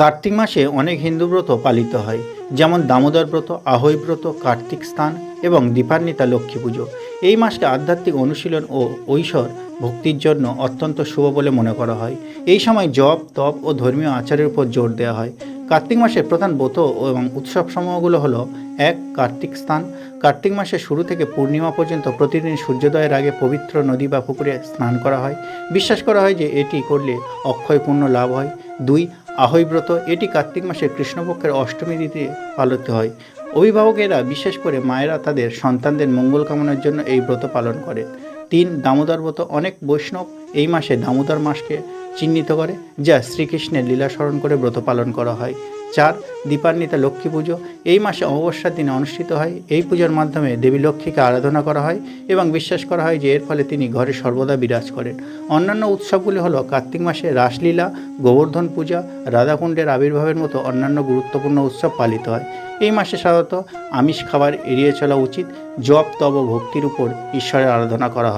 কার্তিক মাসে অনেক হিন্দু ব্রত পালিত হয়, যেমন দামোদর ব্রত আহৈ ব্রত, কার্তিক স্থান এবং দীপান্বিতা লক্ষ্মী পুজো। এই মাসকে আধ্যাত্মিক অনুশীলন ও ঐশ্বর ভক্তির জন্য অত্যন্ত শুভ বলে মনে করা হয়। এই সময় জপ, তপ ও ধর্মীয় আচারের উপর জোর দেওয়া হয়। কার্তিক মাসের প্রধান ব্রত এবং উৎসব সমূহগুলো হলো, এক, কার্তিক স্থান। কার্তিক মাসের শুরু থেকে পূর্ণিমা পর্যন্ত প্রতিদিন সূর্যোদয়ের আগে পবিত্র নদী বা পুকুরে স্নান করা হয়। বিশ্বাস করা হয় যে এটি করলে অক্ষয় লাভ হয়। দুই আহৈ ব্রত এটি কার্তিক মাসের কৃষ্ণপক্ষের অষ্টমী তিথিতে পালিত হয়। অভিভাবকেরা বিশেষ করে মায়েরা তাদের সন্তানদের মঙ্গল কামনার জন্য এই ব্রত পালন করে তিন, দামোদর ব্রত, অনেক বৈষ্ণব এই মাসে দামোদর মাসকে চিহ্নিত করে যা শ্রীকৃষ্ণের লীলা স্মরণ করে ব্রত পালন করা হয়। চার, দীপান্বিতা লক্ষ্মী পুজো। এই মাসে অমাবস্যার দিনে অনুষ্ঠিত হয়। এই পুজোর মাধ্যমে দেবী লক্ষ্মীকে আরাধনা করা হয় এবং বিশ্বাস করা হয় যে এর ফলে তিনি ঘরে সর্বদা বিরাজ করেন। অন্যান্য উৎসবগুলি হলো কার্তিক মাসে রাসলীলা, গোবর্ধন পূজা, রাধাকুণ্ডের আবির্ভাবের মতো অন্যান্য গুরুত্বপূর্ণ উৎসব পালিত হয়। এই মাসে সাধারণত আমিষ খাবার এড়িয়ে চলা উচিত। জপ তব ভক্তির উপর ঈশ্বরের আরাধনা করা হয়।